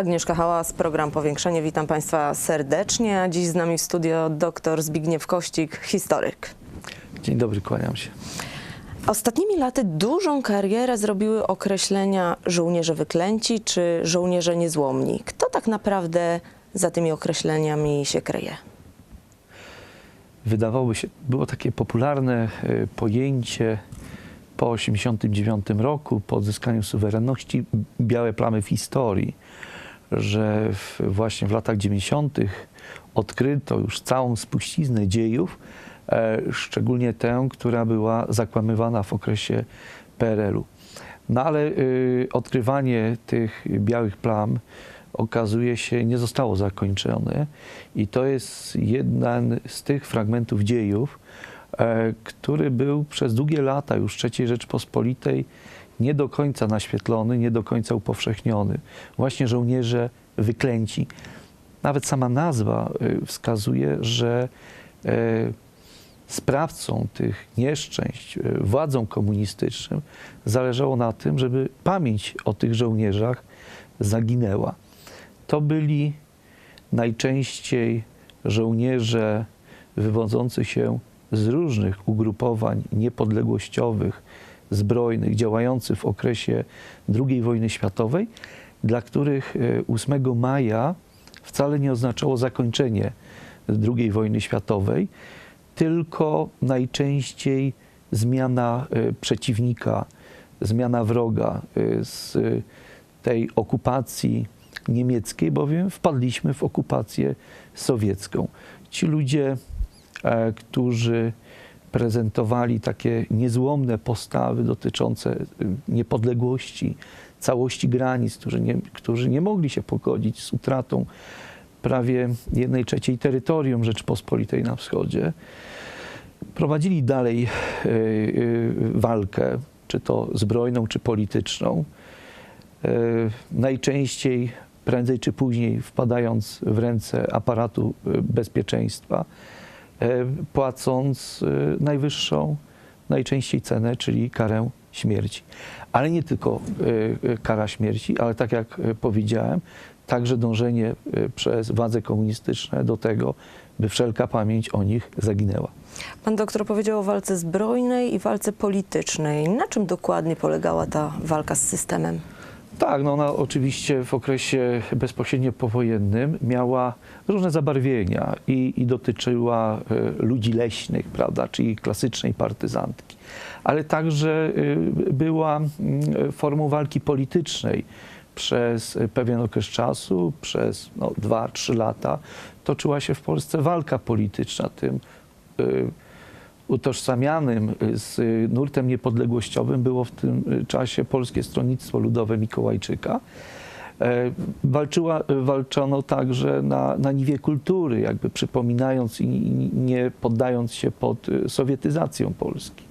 Agnieszka Hałas, program Powiększenie. Witam Państwa serdecznie. A Dziś z nami w studio dr Zbigniew Kościk, historyk. Dzień dobry, kłaniam się. Ostatnimi laty dużą karierę zrobiły określenia żołnierze wyklęci czy żołnierze niezłomni. Kto tak naprawdę za tymi określeniami się kryje? Wydawałoby się, było takie popularne e, pojęcie po 1989 roku, po odzyskaniu suwerenności, białe plamy w historii, że w, właśnie w latach 90. odkryto już całą spuściznę dziejów, e, szczególnie tę, która była zakłamywana w okresie PRL-u. No ale y, odkrywanie tych białych plam okazuje się nie zostało zakończone i to jest jeden z tych fragmentów dziejów, e, który był przez długie lata już III Rzeczpospolitej nie do końca naświetlony, nie do końca upowszechniony. Właśnie żołnierze wyklęci. Nawet sama nazwa y, wskazuje, że e, sprawcą tych nieszczęść, e, władzom komunistycznym zależało na tym, żeby pamięć o tych żołnierzach zaginęła. To byli najczęściej żołnierze wywodzący się z różnych ugrupowań niepodległościowych, zbrojnych, działających w okresie II wojny światowej, dla których e, 8 maja wcale nie oznaczało zakończenie II wojny światowej, tylko najczęściej zmiana e, przeciwnika, zmiana wroga e, z e, tej okupacji niemieckiej, bowiem wpadliśmy w okupację sowiecką. Ci ludzie, e, którzy prezentowali takie niezłomne postawy dotyczące e, niepodległości, całości granic, którzy nie, którzy nie mogli się pogodzić z utratą prawie jednej trzeciej terytorium Rzeczypospolitej na wschodzie, prowadzili dalej e, e, walkę, czy to zbrojną, czy polityczną. Najczęściej, prędzej czy później, wpadając w ręce aparatu bezpieczeństwa, płacąc e, najwyższą, najczęściej cenę, czyli karę śmierci. Ale nie tylko e, e, kara śmierci, ale tak jak e, powiedziałem, także dążenie e, przez władze komunistyczne do tego, by wszelka pamięć o nich zaginęła. Pan doktor powiedział o walce zbrojnej i walce politycznej. Na czym dokładnie polegała ta walka z systemem? Tak, no ona oczywiście w okresie bezpośrednio powojennym miała różne zabarwienia i, i dotyczyła e, ludzi leśnych, prawda, czyli klasycznej partyzantki, ale także e, była formą walki politycznej. Przez pewien okres czasu, przez no, 2-3 lata, toczyła się w Polsce walka polityczna tym e, utożsamianym z nurtem niepodległościowym było w tym czasie Polskie Stronnictwo Ludowe Mikołajczyka. E, Walczyła, walczono także na, na niwie kultury, jakby przypominając i nie poddając się pod e, sowietyzacją Polski.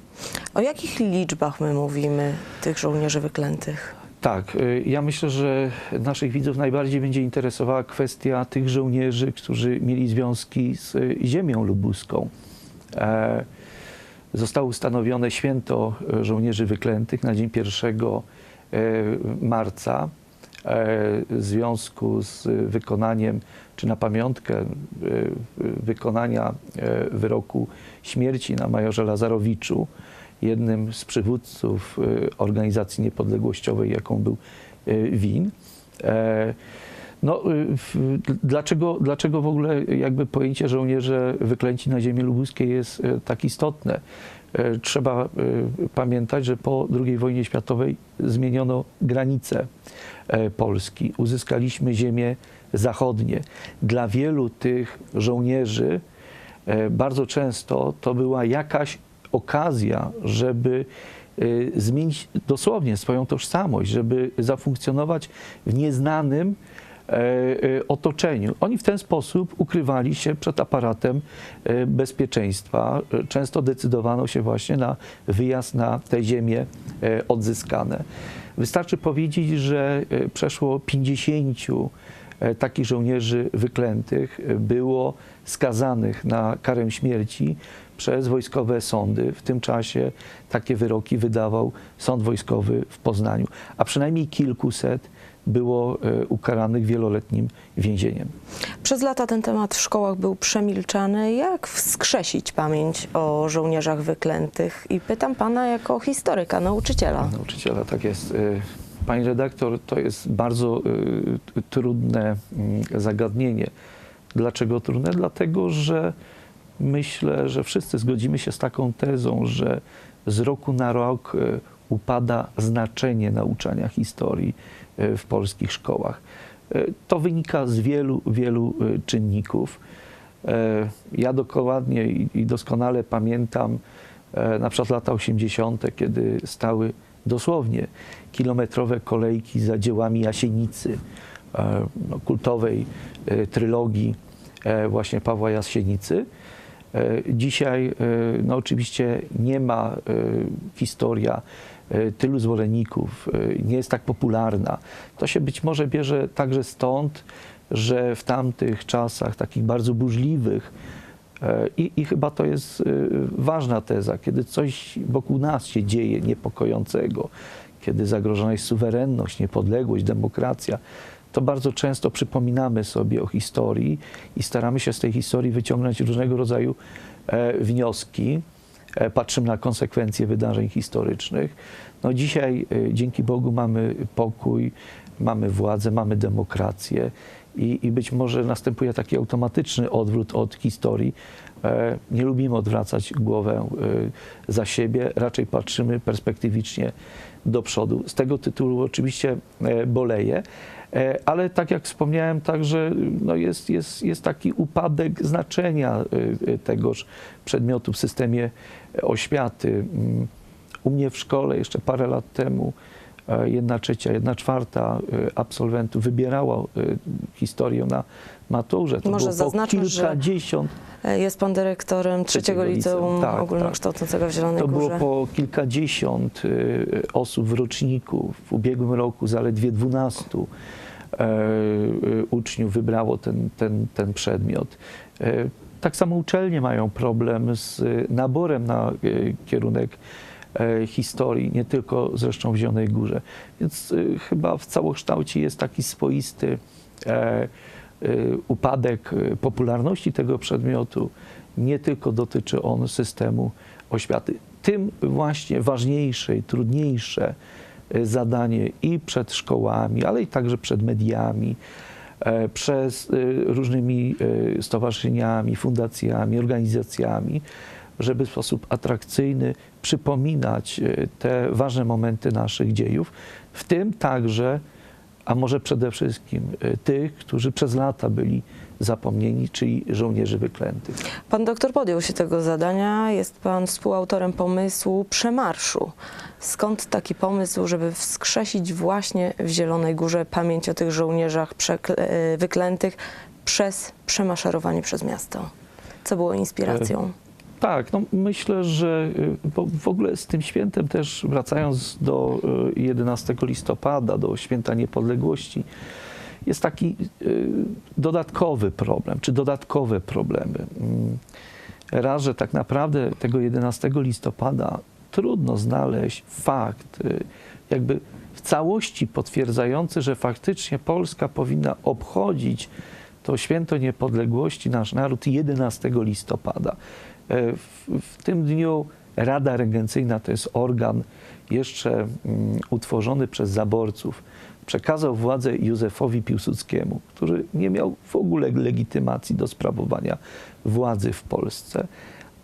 O jakich liczbach my mówimy, tych żołnierzy wyklętych? Tak, y, ja myślę, że naszych widzów najbardziej będzie interesowała kwestia tych żołnierzy, którzy mieli związki z y, ziemią lubuską. Zostało ustanowione święto e, żołnierzy wyklętych na dzień 1 e, marca e, w związku z wykonaniem, czy na pamiątkę wykonania wyroku śmierci na majorze Lazarowiczu, jednym z przywódców organizacji niepodległościowej, jaką był WIN. No, y, dlaczego, dlaczego w ogóle jakby pojęcie żołnierze wyklęci na ziemi lubuskiej jest e, tak istotne? E, Trzeba e, pamiętać, że po II wojnie światowej zmieniono granice Polski. Uzyskaliśmy ziemie zachodnie. Dla wielu tych żołnierzy bardzo często to była jakaś okazja, żeby zmienić dosłownie swoją tożsamość, żeby zafunkcjonować w nieznanym otoczeniu. Oni w ten sposób ukrywali się przed aparatem e, bezpieczeństwa. E, Często decydowano się właśnie na wyjazd na te ziemie e, odzyskane. Wystarczy powiedzieć, że e, przeszło 50 e, takich żołnierzy wyklętych e, było skazanych na karę śmierci przez wojskowe sądy. W tym czasie takie wyroki wydawał sąd wojskowy w Poznaniu, a przynajmniej kilkuset było e, ukaranych wieloletnim więzieniem. Przez lata ten temat w szkołach był przemilczany. Jak wskrzesić pamięć o żołnierzach wyklętych? I pytam pana jako historyka, nauczyciela. Nauczyciela, tak jest. Y, Pani redaktor, to jest bardzo y, trudne mm, zagadnienie. Dlaczego trudne? Dlatego, że myślę, że wszyscy zgodzimy się z taką tezą, że z roku na rok upada znaczenie nauczania historii w polskich szkołach. Y, To wynika z wielu, wielu y, czynników. E, Ja dokładnie i doskonale pamiętam e, na przykład lata 80., kiedy stały dosłownie kilometrowe kolejki za dziełami Jasienicy, e, no, kultowej e, trylogii e, właśnie Pawła Jasienicy. E, Dzisiaj e, no oczywiście nie ma e, historia e, tylu zwolenników, e, nie jest tak popularna. To się być może bierze także stąd, że w tamtych czasach, takich bardzo burzliwych, e, i, I chyba to jest ważna teza, kiedy coś wokół nas się dzieje niepokojącego, kiedy zagrożona jest suwerenność, niepodległość, demokracja, to bardzo często przypominamy sobie o historii i staramy się z tej historii wyciągnąć różnego rodzaju e, wnioski. E, patrzymy na konsekwencje wydarzeń historycznych. No dzisiaj e, dzięki Bogu mamy pokój, mamy władzę, mamy demokrację i, i być może następuje taki automatyczny odwrót od historii. E, Nie lubimy odwracać głowę za siebie, raczej patrzymy perspektywicznie do przodu. Z tego tytułu oczywiście boleję, ale tak jak wspomniałem, także no jest, jest, jest taki upadek znaczenia e, e, tegoż przedmiotu w systemie oświaty. Mm, U mnie w szkole jeszcze parę lat temu e, jedna trzecia, jedna czwarta e, absolwentów wybierała e, historię na maturze. To Może było zaznaczmy, że kilkadziesiąt E, Jest pan dyrektorem trzeciego liceum. liceum Tak, ogólnokształcącego w Zielonej To było Górze. po kilkadziesiąt osób w roczniku. W ubiegłym roku zaledwie 12 e, y, uczniów wybrało ten, ten, ten przedmiot. E, Tak samo uczelnie mają problem z naborem na kierunek e, historii, nie tylko zresztą w Zielonej Górze. Więc y, chyba w całokształcie jest taki swoisty e, upadek popularności tego przedmiotu. Nie tylko dotyczy on systemu oświaty. Tym właśnie ważniejsze i trudniejsze zadanie i przed szkołami, ale i także przed mediami, e, przez różnymi stowarzyszeniami, fundacjami, organizacjami, żeby w sposób atrakcyjny przypominać y, te ważne momenty naszych dziejów, w tym także, a może przede wszystkim y, tych, którzy przez lata byli zapomnieni, czyli żołnierzy wyklętych. Pan doktor podjął się tego zadania. Jest pan współautorem pomysłu przemarszu. Skąd taki pomysł, żeby wskrzesić właśnie w Zielonej Górze pamięć o tych żołnierzach e, wyklętych przez przemaszerowanie przez miasto? Co było inspiracją? Tak, no myślę, że y, w ogóle z tym świętem też wracając do y, 11 listopada, do święta niepodległości, jest taki y, dodatkowy problem, czy dodatkowe problemy. Mm, Raz, że tak naprawdę tego 11 listopada trudno znaleźć fakt, y, jakby w całości potwierdzający, że faktycznie Polska powinna obchodzić to święto niepodległości, nasz naród 11 listopada. E, W, tym dniu Rada Regencyjna to jest organ jeszcze mm, utworzony przez zaborców. Przekazał władzę Józefowi Piłsudskiemu, który nie miał w ogóle legitymacji do sprawowania władzy w Polsce.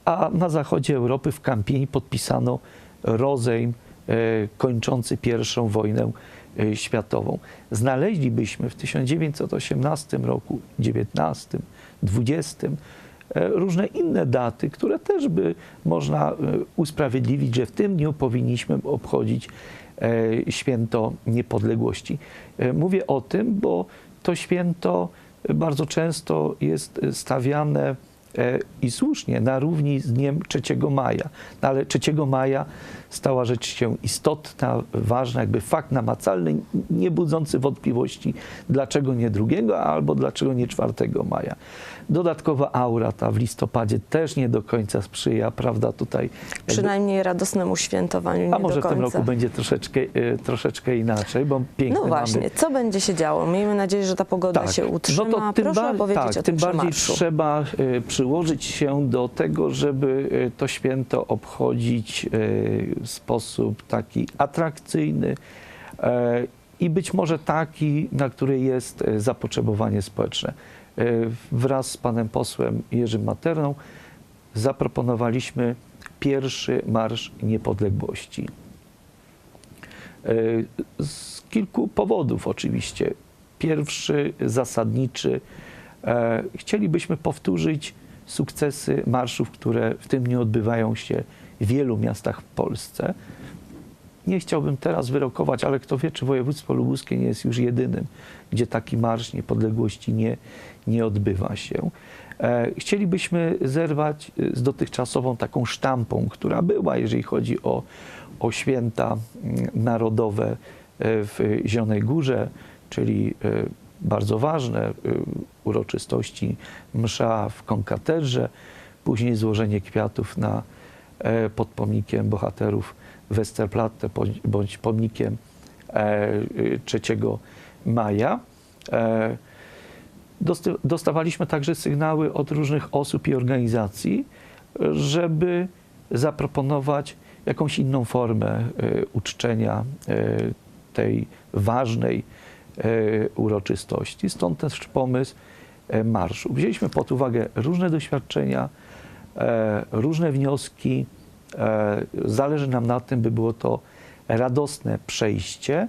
A na zachodzie Europy w Kampieni podpisano rozejm e, kończący pierwszą wojnę e, światową. Znaleźlibyśmy w 1918 roku, 19, 20 e, różne inne daty, które też by można e, usprawiedliwić, że w tym dniu powinniśmy obchodzić e, święto niepodległości. E, Mówię o tym, bo to święto bardzo często jest stawiane e, i słusznie na równi z dniem 3 maja. No ale 3 maja stała rzecz się istotna, ważna, jakby fakt namacalny, nie budzący wątpliwości, dlaczego nie 2 albo dlaczego nie 4 maja. Dodatkowa aura ta w listopadzie też nie do końca sprzyja, prawda, tutaj. jakby- Przynajmniej radosnemu świętowaniu nie a może w tym roku będzie troszeczkę, e, troszeczkę inaczej, bo piękne No właśnie, mamy co będzie się działo? Miejmy nadzieję, że ta pogoda się utrzyma. Proszę bar- opowiedzieć tak, o tym tym bardziej trzeba e, przyłożyć się do tego, żeby e, to święto obchodzić e, w sposób taki atrakcyjny e, i być może taki, na który jest zapotrzebowanie społeczne. Wraz z panem posłem Jerzym Materną zaproponowaliśmy pierwszy Marsz Niepodległości. Z kilku powodów oczywiście. Pierwszy, zasadniczy, chcielibyśmy powtórzyć sukcesy marszów, które w tym dniu odbywają się w wielu miastach w Polsce. Nie chciałbym teraz wyrokować, ale kto wie, czy województwo lubuskie nie jest już jedynym, gdzie taki marsz niepodległości nie, nie odbywa się. E, Chcielibyśmy zerwać e, z dotychczasową taką sztampą, która była, jeżeli chodzi o, o święta mm, narodowe e, w Zielonej Górze, czyli bardzo ważne e, uroczystości msza w konkatedrze, później złożenie kwiatów na, e, pod pomnikiem bohaterów Westerplatte bądź- pomnikiem e, e, 3 maja. E, Dostawaliśmy także sygnały od różnych osób i organizacji, żeby zaproponować jakąś inną formę uczczenia tej ważnej uroczystości. Stąd też pomysł e, marszu. Wzięliśmy pod uwagę różne doświadczenia, e, różne wnioski. E, Zależy nam na tym, by było to radosne przejście,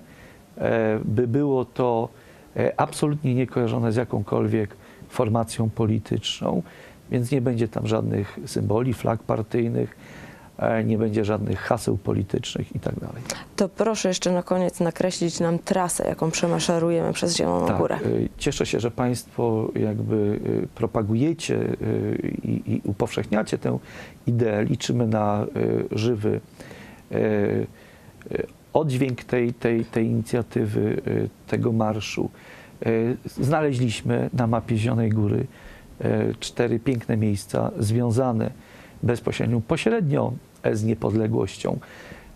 e, by było to e, absolutnie niekojarzone z jakąkolwiek formacją polityczną, więc nie będzie tam żadnych symboli, flag partyjnych, e, nie będzie żadnych haseł politycznych i tak dalej. To proszę jeszcze na koniec nakreślić nam trasę, jaką przemaszerujemy przez Zieloną Górę. y, Cieszę się, że Państwo jakby y, propagujecie y, i, i upowszechniacie tę ideę. Liczymy na żywy oddźwięk tej, tej, tej inicjatywy, tego marszu. Znaleźliśmy na mapie Zielonej Góry cztery piękne miejsca związane bezpośrednio, pośrednio z niepodległością.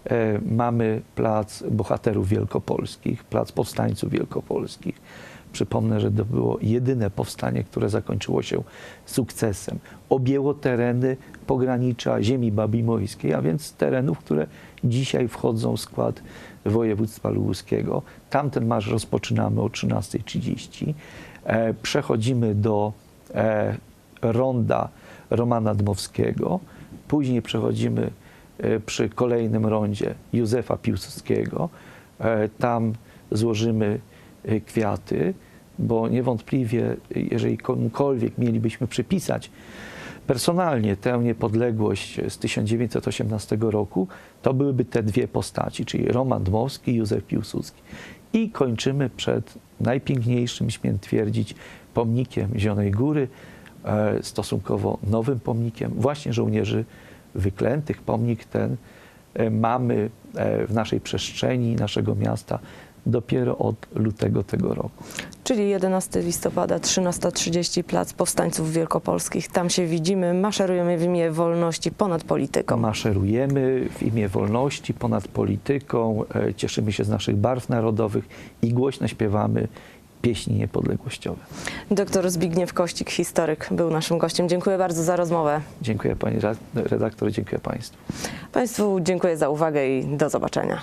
E, Mamy Plac Bohaterów Wielkopolskich, Plac Powstańców Wielkopolskich. Przypomnę, że to było jedyne powstanie, które zakończyło się sukcesem. Objęło tereny pogranicza ziemi babimojskiej, a więc terenów, które dzisiaj wchodzą w skład województwa lubuskiego. Tamten marsz rozpoczynamy o 13.30. E, Przechodzimy do e, ronda Romana Dmowskiego. Później przechodzimy e, przy kolejnym rondzie Józefa Piłsudskiego. E, Tam złożymy e, kwiaty, bo niewątpliwie, jeżeli komukolwiek mielibyśmy przypisać personalnie tę niepodległość z 1918 roku, to byłyby te dwie postaci, czyli Roman Dmowski i Józef Piłsudski. I kończymy przed najpiękniejszym, śmiem twierdzić, pomnikiem Zielonej Góry, stosunkowo nowym pomnikiem właśnie żołnierzy wyklętych. Pomnik ten e, mamy e, w naszej przestrzeni naszego miasta dopiero od lutego tego roku. Czyli 11 listopada, 13.30, Plac Powstańców Wielkopolskich. Tam się widzimy, maszerujemy w imię wolności ponad polityką. Maszerujemy w imię wolności ponad polityką, e, cieszymy się z naszych barw narodowych i głośno śpiewamy pieśni niepodległościowe. Doktor Zbigniew Kościk, historyk, był naszym gościem. Dziękuję bardzo za rozmowę. Dziękuję pani redaktor, dziękuję państwu. Państwu dziękuję za uwagę i do zobaczenia.